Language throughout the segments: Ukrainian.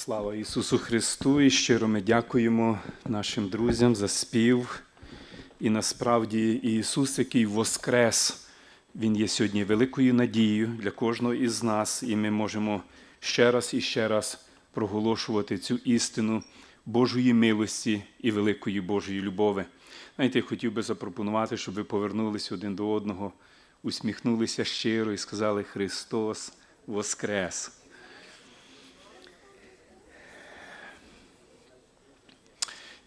Слава Ісусу Христу! І щиро ми дякуємо нашим друзям за спів. І насправді Ісус, який воскрес, Він є сьогодні великою надією для кожного із нас, і ми можемо ще раз і ще раз проголошувати цю істину Божої милості і великої Божої любови. Знаєте, я хотів би запропонувати, щоб ви повернулися один до одного, усміхнулися щиро і сказали Христос Воскрес!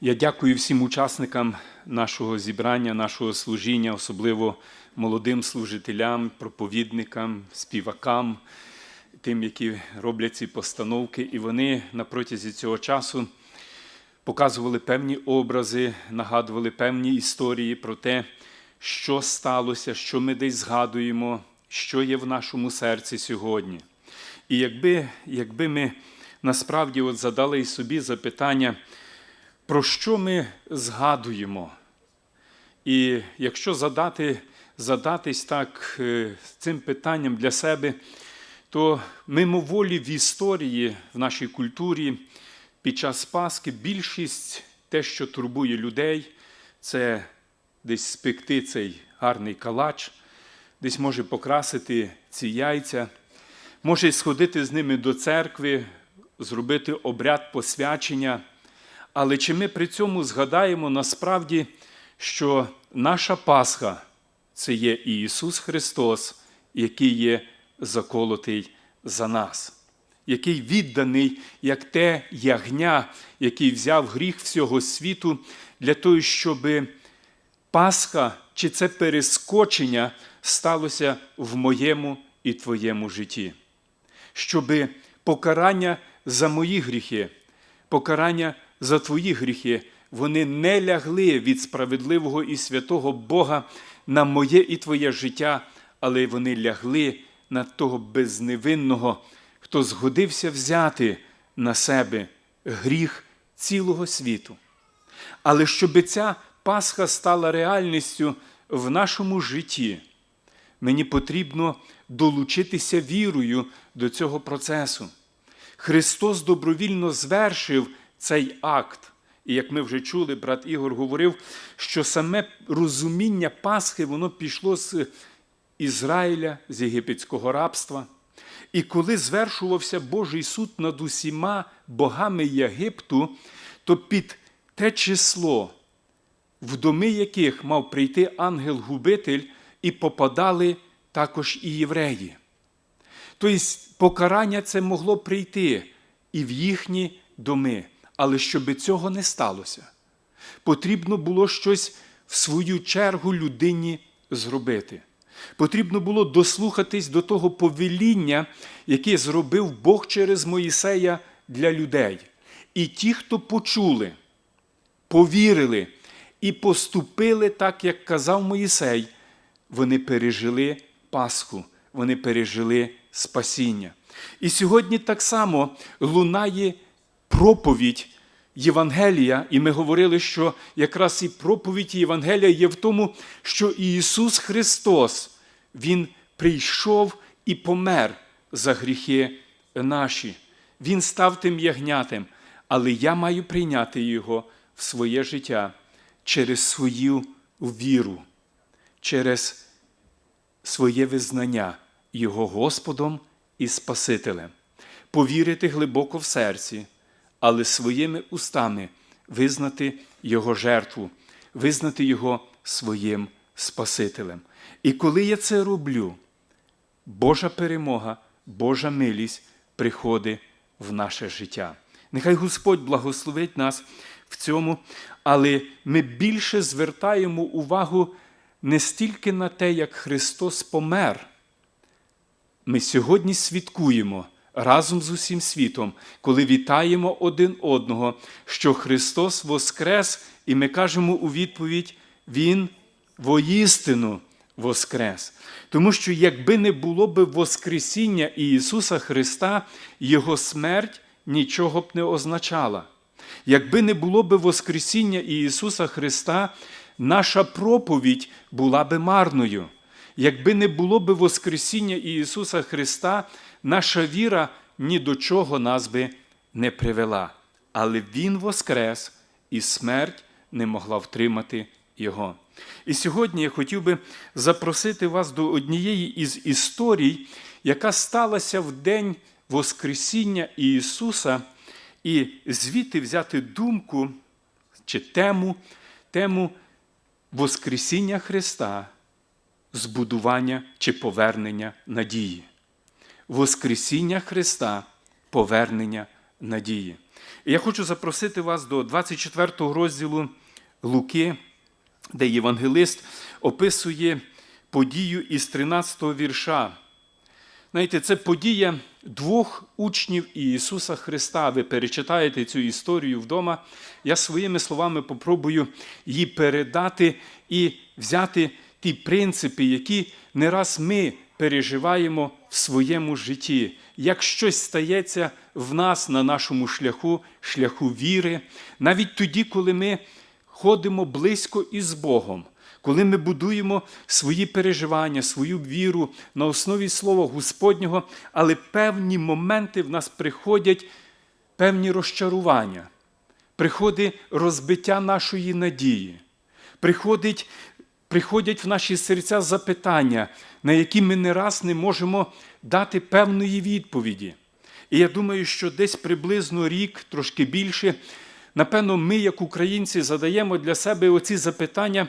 Я дякую всім учасникам нашого зібрання, нашого служіння, особливо молодим служителям, проповідникам, співакам, тим, які роблять ці постановки. І вони на протязі цього часу показували певні образи, нагадували певні історії про те, що сталося, що ми десь згадуємо, що є в нашому серці сьогодні. І якби, якби ми насправді от задали собі запитання, про що ми згадуємо? І якщо задати, задатись так е, цим питанням для себе, то мимоволі в історії, в нашій культурі під час Пасхи більшість те, що турбує людей, це десь спекти цей гарний калач, десь може покрасити ці яйця, може сходити з ними до церкви, зробити обряд посвячення. Але чи ми при цьому згадаємо насправді, що наша Пасха це є Ісус Христос, який є заколотий за нас, який відданий, як те ягня, який взяв гріх всього світу для того, щоб Пасха чи це перескочення сталося в моєму і твоєму житті, щоб покарання за мої гріхи, покарання за твої гріхи, вони не лягли від справедливого і святого Бога на моє і твоє життя, але вони лягли на того безневинного, хто згодився взяти на себе гріх цілого світу. Але щоб ця Пасха стала реальністю в нашому житті, мені потрібно долучитися вірою до цього процесу. Христос добровільно звершив цей акт. І як ми вже чули, брат Ігор говорив, що саме розуміння Пасхи воно пішло з Ізраїля, з єгипетського рабства. І коли звершувався Божий суд над усіма богами Єгипту, то під те число, в доми яких мав прийти ангел-губитель, і попадали також і євреї. Тобто покарання це могло прийти і в їхні доми. Але щоб цього не сталося, потрібно було щось в свою чергу людині зробити. Потрібно було дослухатись до того повеління, яке зробив Бог через Моїсея для людей. І ті, хто почули, повірили і поступили так, як казав Моїсей, вони пережили Пасху, вони пережили спасіння. І сьогодні так само лунає проповідь Євангелія, і ми говорили, що якраз і проповідь Євангелія є в тому, що Ісус Христос, Він прийшов і помер за гріхи наші. Він став тим ягнятем, але я маю прийняти Його в своє життя через свою віру, через своє визнання Його Господом і Спасителем, повірити глибоко в серці але своїми устами визнати Його жертву, визнати Його своїм Спасителем. І коли я це роблю, Божа перемога, Божа милість приходить в наше життя. Нехай Господь благословить нас в цьому, але ми більше звертаємо увагу не стільки на те, як Христос помер. Ми сьогодні свідкуємо разом з усім світом, коли вітаємо один одного, що Христос Воскрес, і ми кажемо у відповідь, Він воістину Воскрес. Тому що, якби не було б Воскресіння Ісуса Христа, Його смерть нічого б не означала. Якби не було б Воскресіння Ісуса Христа, наша проповідь була би марною. Якби не було б Воскресіння Ісуса Христа, наша віра ні до чого нас би не привела, але Він воскрес, і смерть не могла втримати Його. І сьогодні я хотів би запросити вас до однієї із історій, яка сталася в день Воскресіння Ісуса, і звідти взяти думку чи тему, тему Воскресіння Христа, збудування чи повернення надії. Воскресіння Христа, повернення надії. І я хочу запросити вас до 24 розділу Луки, де євангелист описує подію із 13 го вірша. Знаєте, це подія двох учнів Ісуса Христа. Ви перечитаєте цю історію вдома. Я своїми словами попробую її передати і взяти ті принципи, які не раз ми переживаємо в своєму житті. Як щось стається в нас на нашому шляху, шляху віри, навіть тоді, коли ми ходимо близько із Богом, коли ми будуємо свої переживання, свою віру на основі Слова Господнього, але певні моменти в нас приходять певні розчарування, приходить розбиття нашої надії, приходить, приходять в наші серця запитання, на які ми не раз не можемо дати певної відповіді. І я думаю, що десь приблизно рік, трошки більше, напевно, ми, як українці, задаємо для себе оці запитання,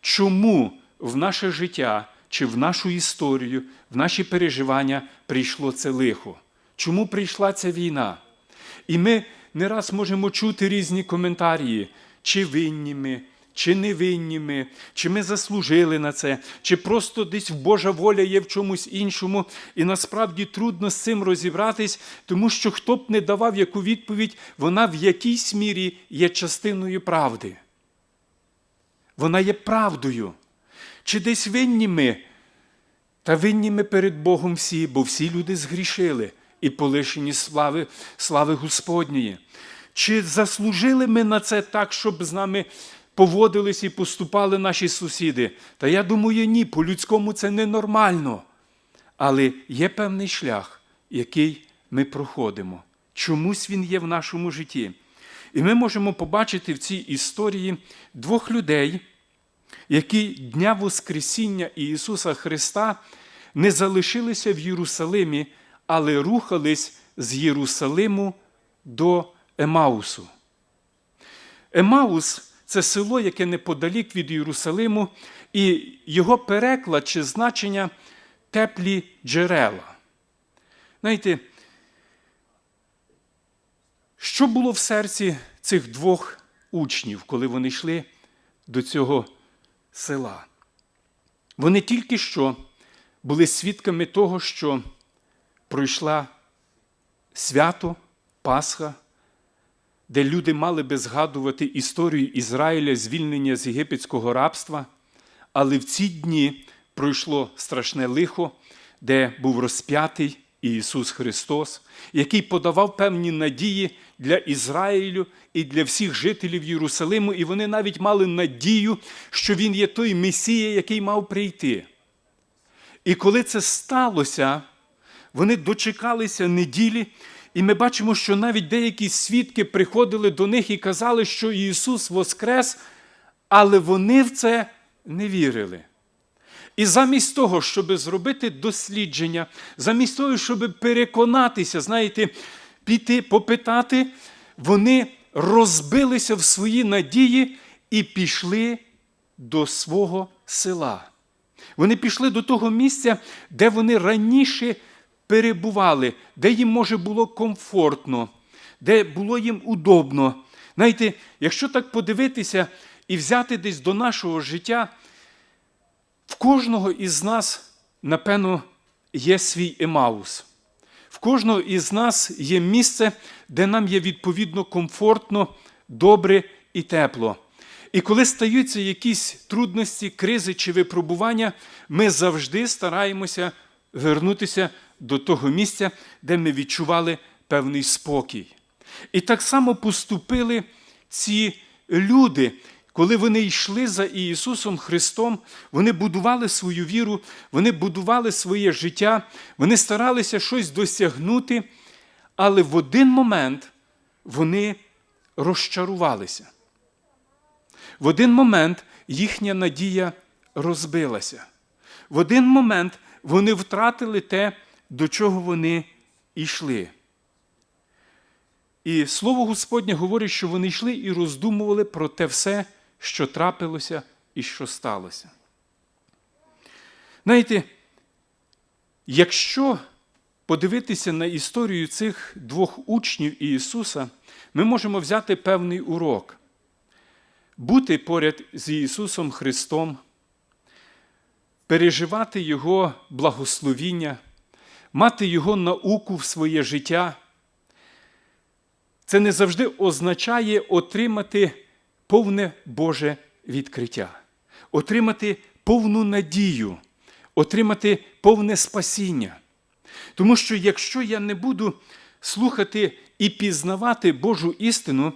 чому в наше життя чи в нашу історію, в наші переживання прийшло це лихо? Чому прийшла ця війна? І ми не раз можемо чути різні коментарі, чи винні ми, чи не винні ми, чи ми заслужили на це, чи просто десь Божа воля є в чомусь іншому. І насправді трудно з цим розібратись, тому що хто б не давав яку відповідь, вона в якійсь мірі є частиною правди. Вона є правдою. Чи десь винні ми? Та винні ми перед Богом всі, бо всі люди згрішили і полишені слави, слави Господньої. Чи заслужили ми на це так, щоб з нами поводились і поступали наші сусіди? Та я думаю, ні, по-людському це ненормально. Але є певний шлях, який ми проходимо. Чомусь він є в нашому житті. І ми можемо побачити в цій історії двох людей, які Дня Воскресіння Ісуса Христа не залишилися в Єрусалимі, але рухались з Єрусалиму до Емаусу. Емаус це село, яке неподалік від Єрусалиму, і його переклад чи значення теплі джерела. Знаєте, що було в серці цих двох учнів, коли вони йшли до цього села? Вони тільки що були свідками того, що пройшла свято Пасха, де люди мали би згадувати історію Ізраїля, звільнення з єгипетського рабства, але в ці дні пройшло страшне лихо, де був розп'ятий Ісус Христос, який подавав певні надії для Ізраїлю і для всіх жителів Єрусалиму, і вони навіть мали надію, що Він є той Месія, який мав прийти. І коли це сталося, вони дочекалися неділі, і ми бачимо, що навіть деякі свідки приходили до них і казали, що Ісус Воскрес, але вони в це не вірили. І замість того, щоб зробити дослідження, замість того, щоб переконатися, знаєте, піти, попитати, вони розбилися в свої надії і пішли до свого села. Вони пішли до того місця, де вони раніше перебували, де їм може було комфортно, де було їм удобно. Знаєте, якщо так подивитися і взяти десь до нашого життя, в кожного із нас, напевно, є свій емаус. В кожного із нас є місце, де нам є відповідно комфортно, добре і тепло. І коли стаються якісь трудності, кризи чи випробування, ми завжди стараємося вернутися до того місця, де ми відчували певний спокій. І так само поступили ці люди, коли вони йшли за Ісусом Христом, вони будували свою віру, вони будували своє життя, вони старалися щось досягнути, але в один момент вони розчарувалися. В один момент їхня надія розбилася. В один момент вони втратили те, до чого вони йшли. І слово Господнє говорить, що вони йшли і роздумували про те все, що трапилося і що сталося. Знаєте, якщо подивитися на історію цих двох учнів Ісуса, ми можемо взяти певний урок. Бути поряд з Ісусом Христом, переживати Його благословіння, мати Його науку в своє життя. Це не завжди означає отримати повне Боже відкриття, отримати повну надію, отримати повне спасіння. Тому що якщо я не буду слухати і пізнавати Божу істину,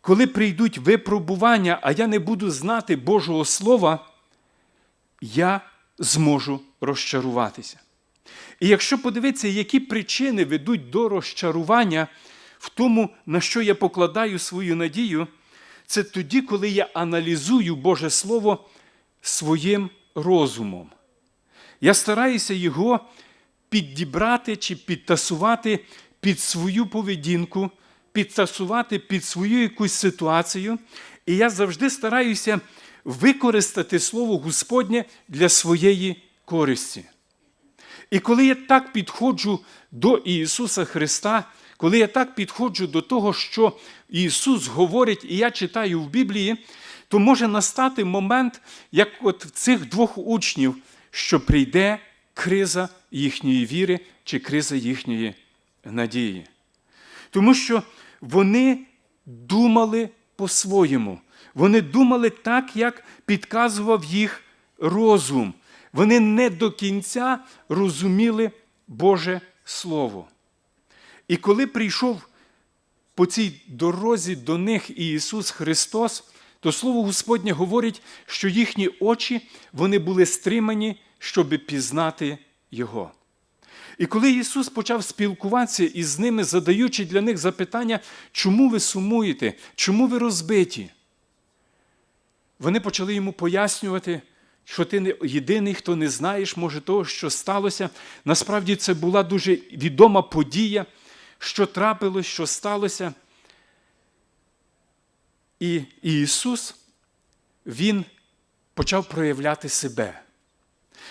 коли прийдуть випробування, а я не буду знати Божого Слова, я зможу розчаруватися. І якщо подивитися, які причини ведуть до розчарування в тому, на що я покладаю свою надію, це тоді, коли я аналізую Боже Слово своїм розумом. Я стараюся його підібрати чи підтасувати під свою поведінку, підтасувати під свою якусь ситуацію. І я завжди стараюся використати Слово Господнє для своєї користі. І коли я так підходжу до Ісуса Христа, коли я так підходжу до того, що Ісус говорить, і я читаю в Біблії, то може настати момент, як от в цих двох учнів, що прийде криза їхньої віри чи криза їхньої надії. Тому що вони думали по-своєму. Вони думали так, як підказував їх розум. Вони не до кінця розуміли Боже Слово. І коли прийшов по цій дорозі до них Ісус Христос, то Слово Господнє говорить, що їхні очі вони були стримані, щоб пізнати Його. І коли Ісус почав спілкуватися із ними, задаючи для них запитання, чому ви сумуєте, чому ви розбиті, вони почали йому пояснювати, що ти єдиний, хто не знаєш, може, того, що сталося. Насправді це була дуже відома подія, що трапилось, що сталося. І Ісус, Він почав проявляти себе.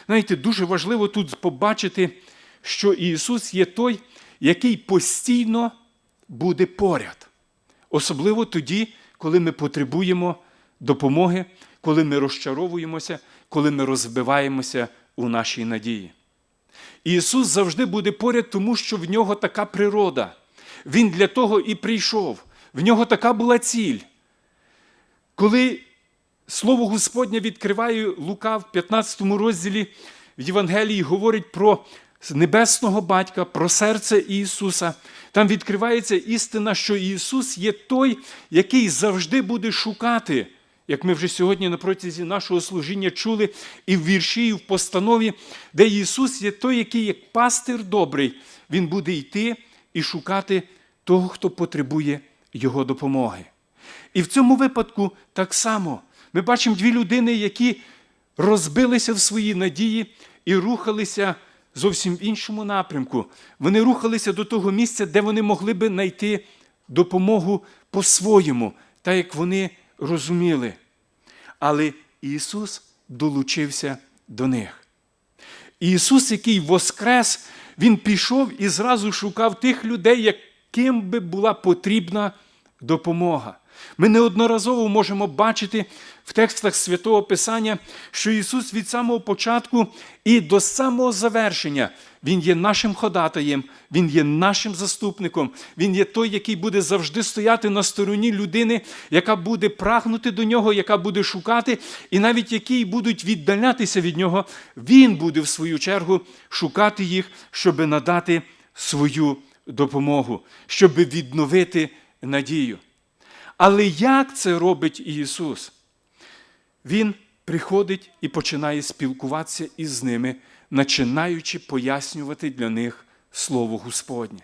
Знаєте, дуже важливо тут побачити, що Ісус є той, який постійно буде поряд. Особливо тоді, коли ми потребуємо допомоги, коли ми розчаровуємося, коли ми розбиваємося у нашій надії. Ісус завжди буде поряд, тому що в нього така природа. Він для того і прийшов. В нього така була ціль. Коли Слово Господнє відкриває Лука в 15 розділі в Євангелії говорить про небесного батька, про серце Ісуса, там відкривається істина, що Ісус є той, який завжди буде шукати, як ми вже сьогодні на протязі нашого служіння чули, і в вірші, і в постанові, де Ісус є той, який, як пастир добрий, Він буде йти і шукати того, хто потребує Його допомоги. І в цьому випадку так само ми бачимо дві людини, які розбилися в своїй надії і рухалися зовсім в іншому напрямку. Вони рухалися до того місця, де вони могли би знайти допомогу по-своєму, так як вони розуміли. Але Ісус долучився до них. Ісус, який воскрес, Він пішов і зразу шукав тих людей, яким би була потрібна допомога. Ми неодноразово можемо бачити в текстах Святого Писання, що Ісус від самого початку і до самого завершення Він є нашим ходатаєм, Він є нашим заступником, Він є той, який буде завжди стояти на стороні людини, яка буде прагнути до нього, яка буде шукати, і навіть які будуть віддалятися від нього, Він буде в свою чергу шукати їх, щоб надати свою допомогу, щоб відновити надію. Але як це робить Ісус? Він приходить і починає спілкуватися із ними, починаючи пояснювати для них Слово Господнє.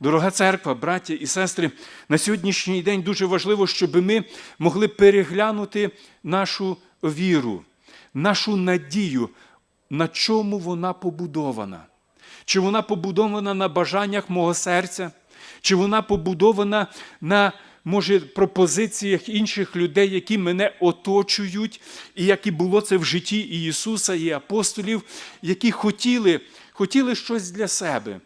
Дорога церква, браття і сестри, на сьогоднішній день дуже важливо, щоб ми могли переглянути нашу віру, нашу надію, на чому вона побудована. Чи вона побудована на бажаннях мого серця, чи вона побудована на, може, пропозиціях інших людей, які мене оточують, і як і було це в житті і Ісуса, і апостолів, які хотіли, хотіли щось для себе.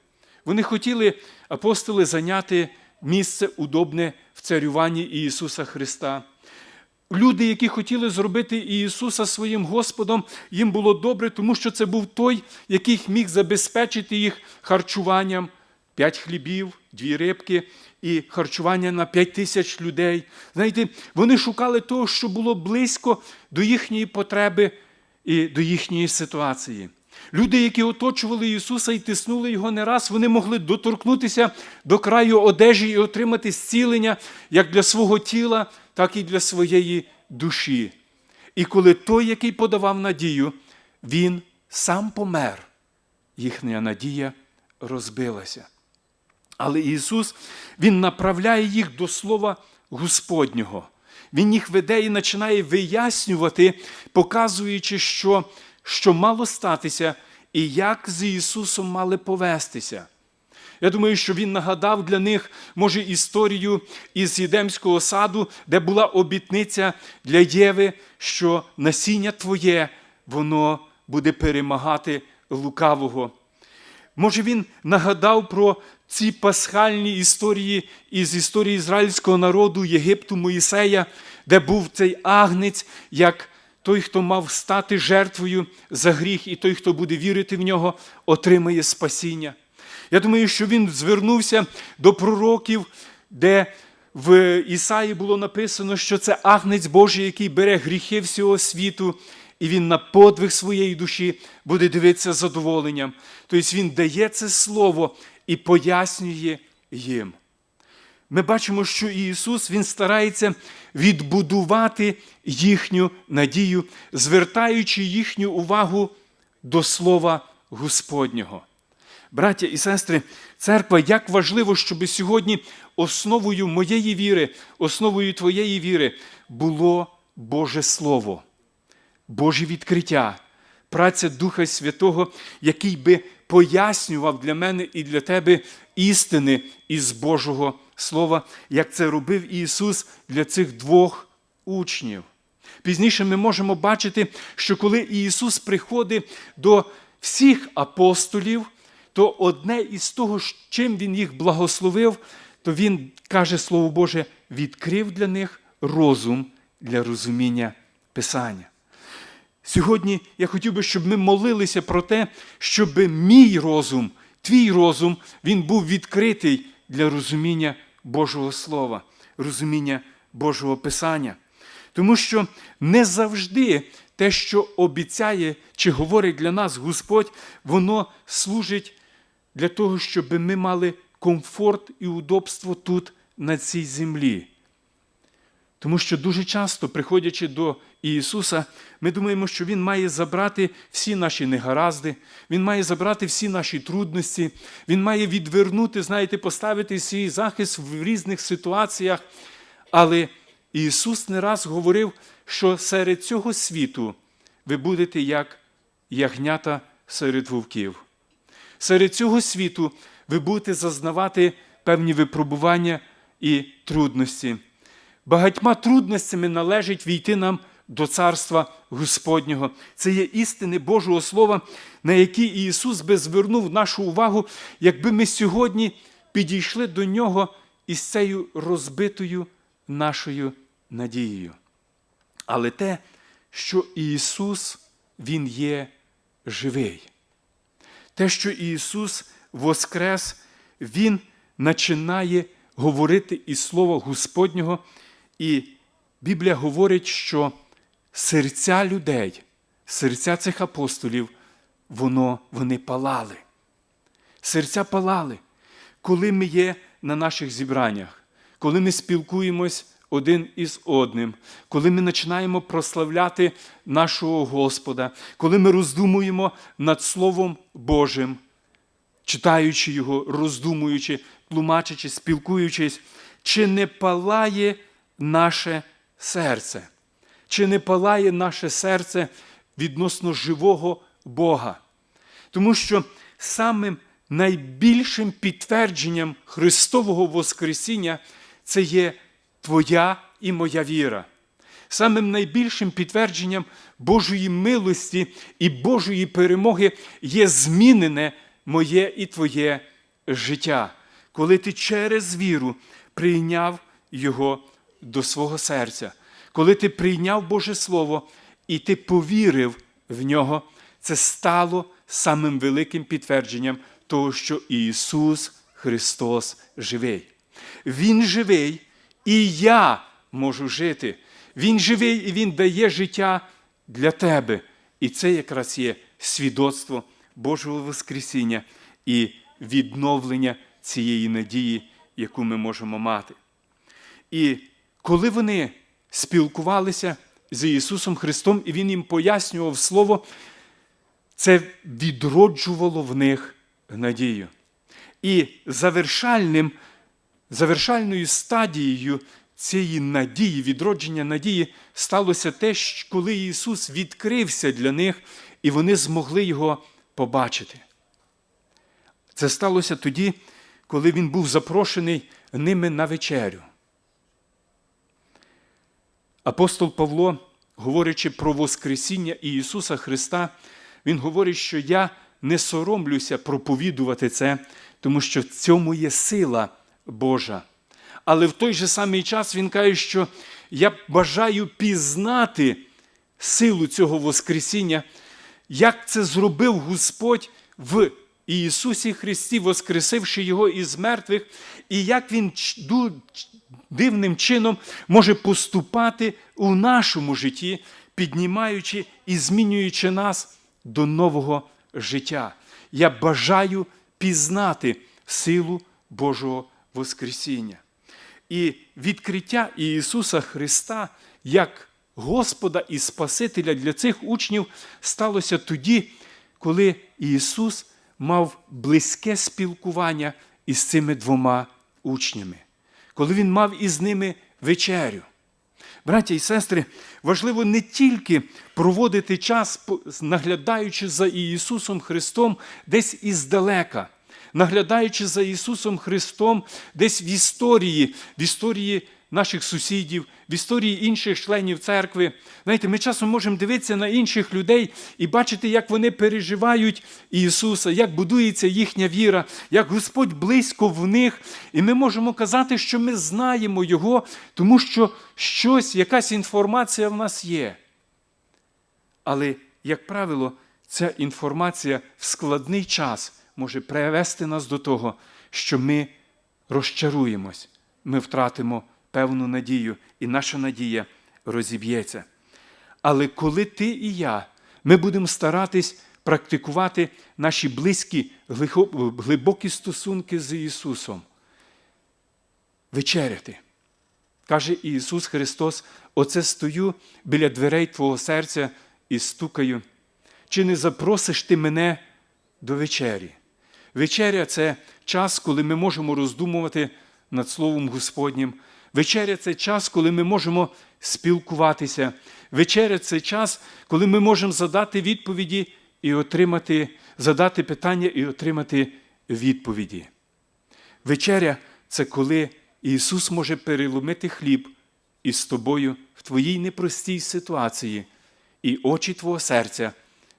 Вони хотіли, апостоли, зайняти місце удобне в царюванні Ісуса Христа. Люди, які хотіли зробити Ісуса своїм Господом, їм було добре, тому що це був той, який міг забезпечити їх харчуванням п'ять хлібів, дві рибки і харчування на п'ять тисяч людей. Знаєте, вони шукали того, що було близько до їхньої потреби і до їхньої ситуації. Люди, які оточували Ісуса і тиснули Його не раз, вони могли доторкнутися до краю одежі і отримати зцілення як для свого тіла, так і для своєї душі. І коли той, який подавав надію, він сам помер, їхня надія розбилася. Але Ісус Він направляє їх до Слова Господнього. Він їх веде і починає вияснювати, показуючи, що, що мало статися і як з Ісусом мали повестися. Я думаю, що він нагадав для них, може, історію із Єдемського саду, де була обітниця для Єви, що насіння твоє, воно буде перемагати лукавого. Може, він нагадав про ці пасхальні історії із історії ізраїльського народу Єгипту Моїсея, де був цей агнець, як той, хто мав стати жертвою за гріх, і той, хто буде вірити в нього, отримає спасіння. Я думаю, що він звернувся до пророків, де в Ісаї було написано, що це агнець Божий, який бере гріхи всього світу, і він на подвиг своєї душі буде дивитися задоволенням. Тобто він дає це слово і пояснює їм. Ми бачимо, що Ісус Він старається відбудувати їхню надію, звертаючи їхню увагу до Слова Господнього. Браття і сестри, церква, як важливо, щоб сьогодні основою моєї віри, основою твоєї віри було Боже Слово, Боже відкриття, праця Духа Святого, який би пояснював для мене і для тебе істини із Божого Слова, як це робив Ісус для цих двох учнів. Пізніше ми можемо бачити, що коли Ісус приходить до всіх апостолів, то одне із того, чим Він їх благословив, то Він каже Слово Боже, відкрив для них розум для розуміння Писання. Сьогодні я хотів би, щоб ми молилися про те, щоб мій розум, твій розум, він був відкритий для розуміння Божого Слова, розуміння Божого Писання. Тому що не завжди те, що обіцяє чи говорить для нас Господь, воно служить для того, щоб ми мали комфорт і удобство тут, на цій землі. Тому що дуже часто, приходячи до Ісуса, ми думаємо, що Він має забрати всі наші негаразди, Він має забрати всі наші трудності, Він має відвернути, знаєте, поставити свій захист в різних ситуаціях. Але Ісус не раз говорив, що серед цього світу ви будете як ягнята серед вовків. Серед цього світу ви будете зазнавати певні випробування і трудності. Багатьма трудностями належить війти нам до Царства Господнього. Це є істини Божого Слова, на які Ісус би звернув нашу увагу, якби ми сьогодні підійшли до Нього із цією розбитою нашою надією. Але те, що Ісус, Він є живий. Те, що Ісус Воскрес, Він починає говорити із Слова Господнього. І Біблія говорить, що серця людей, серця цих апостолів, воно, вони палали. Серця палали, коли ми є на наших зібраннях, коли ми спілкуємось один із одним, коли ми починаємо прославляти нашого Господа, коли ми роздумуємо над Словом Божим, читаючи його, роздумуючи, тлумачачи, спілкуючись, чи не палає наше серце? Чи не палає наше серце відносно живого Бога? Тому що самим найбільшим підтвердженням Христового Воскресіння це є Твоя і моя віра. Самим найбільшим підтвердженням Божої милості і Божої перемоги є змінене моє і Твоє життя, коли ти через віру прийняв Його до свого серця, коли ти прийняв Боже Слово і ти повірив в нього, це стало самим великим підтвердженням того, що Ісус Христос живий. Він живий, і я можу жити. Він живий і Він дає життя для тебе. І це якраз є свідоцтво Божого Воскресіння і відновлення цієї надії, яку ми можемо мати. І коли вони спілкувалися з Ісусом Христом, і Він їм пояснював Слово, це відроджувало в них надію. І завершальним, завершальною стадією цієї надії, відродження надії, сталося те, коли Ісус відкрився для них, і вони змогли Його побачити. Це сталося тоді, коли Він був запрошений ними на вечерю. Апостол Павло, говорячи про Воскресіння Ісуса Христа, Він говорить, що я не соромлюся проповідувати це, тому що в цьому є сила Божа. Але в той же самий час Він каже, що я бажаю пізнати силу цього Воскресіння, як це зробив Господь в Ісусі Христі, воскресивши Його із мертвих, і як Він дивним чином може поступати у нашому житті, піднімаючи і змінюючи нас до нового життя. Я бажаю пізнати силу Божого Воскресіння. І відкриття Ісуса Христа як Господа і Спасителя для цих учнів сталося тоді, коли Ісус мав близьке спілкування із цими двома учнями, коли Він мав із ними вечерю. Браття і сестри, важливо не тільки проводити час, наглядаючи за Ісусом Христом десь іздалека, наглядаючи за Ісусом Христом десь в історії, в історії наших сусідів, в історії інших членів церкви. Знаєте, ми часом можемо дивитися на інших людей і бачити, як вони переживають Ісуса, як будується їхня віра, як Господь близько в них. І ми можемо казати, що ми знаємо Його, тому що щось, якась інформація в нас є. Але, як правило, ця інформація в складний час може привести нас до того, що ми розчаруємось, ми втратимо певну надію, і наша надія розіб'ється. Але коли ти і я, ми будемо старатись практикувати наші близькі, глибокі стосунки з Ісусом, вечеряти. Каже Ісус Христос: Оце стою біля дверей Твого серця і стукаю. Чи не запросиш ти мене до вечері? Вечеря це час, коли ми можемо роздумувати над Словом Господнім. Вечеря це час, коли ми можемо спілкуватися. Вечеря це час, коли ми можемо задати відповіді і отримати, задати питання і отримати відповіді. Вечеря це коли Ісус може переломити хліб із тобою в твоїй непростій ситуації, і очі Твого серця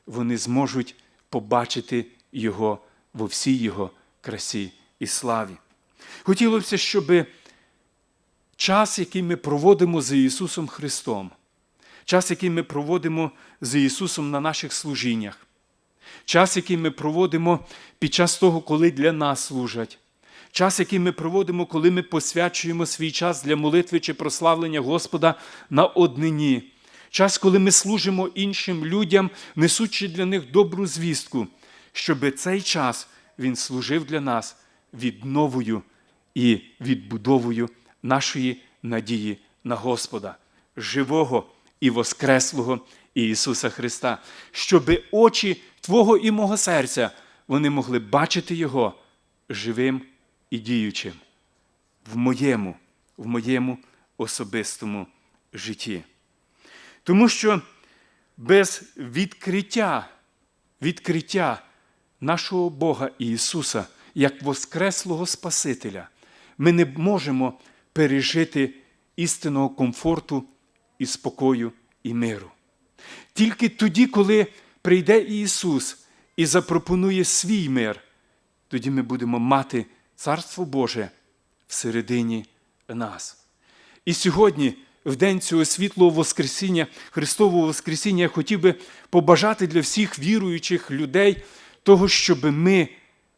вони зможуть побачити Його во всій Його красі і славі. Хотілося б, щоб час, який ми проводимо з Ісусом Христом, час, який ми проводимо з Ісусом на наших служіннях, час, який ми проводимо під час того, коли для нас служать, час, який ми проводимо, коли ми посвячуємо свій час для молитви чи прославлення Господа на однині, час, коли ми служимо іншим людям, несучи для них добру звістку, щоб цей час Він служив для нас відновою і відбудовою нашої надії на Господа, живого і Воскреслого Ісуса Христа, щоби очі Твого і мого серця вони могли бачити Його живим і діючим в моєму, в моєму особистому житті. Тому що без відкриття, відкриття нашого Бога Ісуса як Воскреслого Спасителя, ми не можемо пережити істинного комфорту і спокою і миру. Тільки тоді, коли прийде Ісус і запропонує свій мир, тоді ми будемо мати Царство Боже всередині нас. І сьогодні, в день цього світлого Воскресіння, Христового Воскресіння, я хотів би побажати для всіх віруючих людей того, щоб ми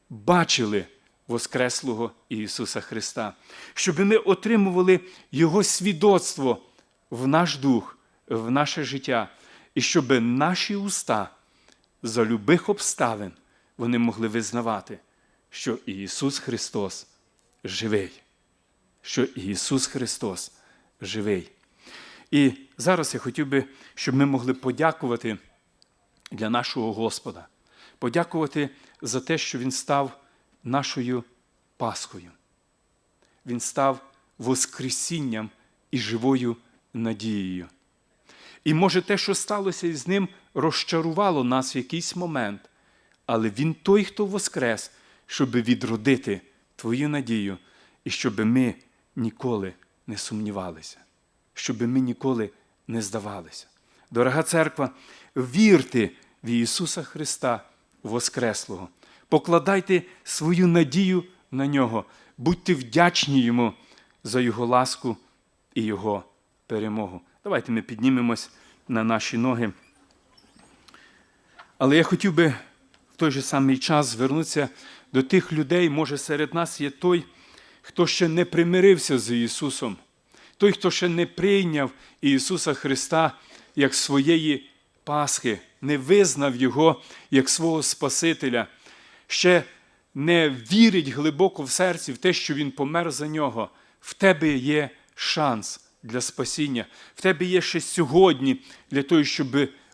бачили Воскреслого Ісуса Христа, щоб ми отримували Його свідоцтво в наш дух, в наше життя, і щоб наші уста за любих обставин вони могли визнавати, що Ісус Христос живий, що Ісус Христос живий. І зараз я хотів би, щоб ми могли подякувати для нашого Господа, подякувати за те, що Він став нашою Пасхою. Він став Воскресінням і живою надією. І може те, що сталося із ним, розчарувало нас в якийсь момент, але Він той, хто воскрес, щоб відродити Твою надію, і щоб ми ніколи не сумнівалися, щоб ми ніколи не здавалися. Дорога церква, вірте в Ісуса Христа Воскреслого, покладайте свою надію на Нього, будьте вдячні Йому за Його ласку і Його перемогу. Давайте ми піднімемось на наші ноги. Але я хотів би в той же самий час звернутися до тих людей, може, серед нас є той, хто ще не примирився з Ісусом, той, хто ще не прийняв Ісуса Христа як своєї Пасхи, не визнав Його як свого Спасителя, ще не вірить глибоко в серці в те, що Він помер за нього. В тебе є шанс для спасіння. В тебе є ще сьогодні для того, щоб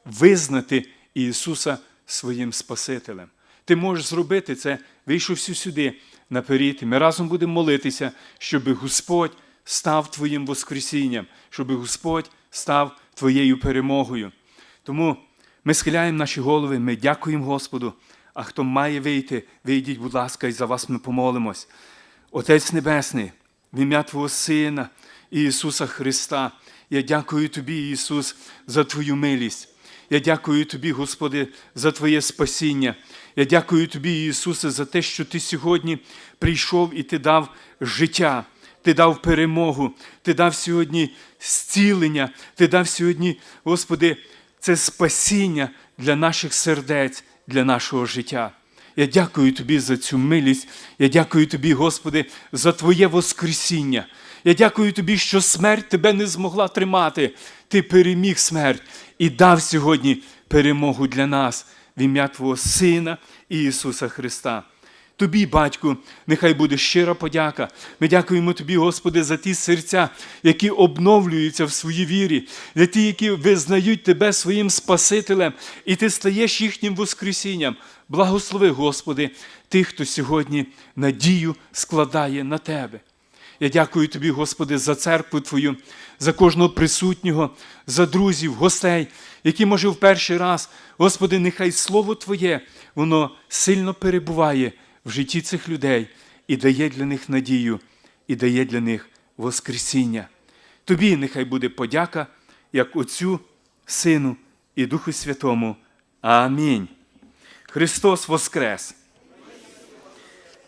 визнати Ісуса своїм Спасителем. Ти можеш зробити це, вийшовши сюди наперед. Ми разом будемо молитися, щоб Господь став Твоїм Воскресінням, щоб Господь став Твоєю перемогою. Тому ми схиляємо наші голови, ми дякуємо Господу. А хто має вийти, вийдіть, будь ласка, і за вас ми помолимось. Отець Небесний, в ім'я Твого Сина Ісуса Христа, я дякую Тобі, Ісус, за Твою милість. Я дякую Тобі, Господи, за Твоє спасіння. Я дякую Тобі, Ісусе, за те, що Ти сьогодні прийшов і Ти дав життя, Ти дав перемогу, Ти дав сьогодні зцілення, Ти дав сьогодні, Господи, це спасіння для наших сердець, для нашого життя. Я дякую Тобі за цю милість. Я дякую Тобі, Господи, за Твоє Воскресіння. Я дякую Тобі, що смерть Тебе не змогла тримати. Ти переміг смерть і дав сьогодні перемогу для нас в ім'я Твого Сина Ісуса Христа. Тобі, батьку, нехай буде щира подяка. Ми дякуємо Тобі, Господи, за ті серця, які обновлюються в своїй вірі, за ті, які визнають Тебе своїм Спасителем, і Ти стаєш їхнім Воскресінням. Благослови, Господи, тих, хто сьогодні надію складає на Тебе. Я дякую Тобі, Господи, за церкву Твою, за кожного присутнього, за друзів, гостей, які, може, в перший раз, Господи, нехай Слово Твоє, воно сильно перебуває в житті цих людей і дає для них надію, і дає для них Воскресіння. Тобі нехай буде подяка, як Отцю, Сину і Духу Святому. Амінь. Христос Воскрес!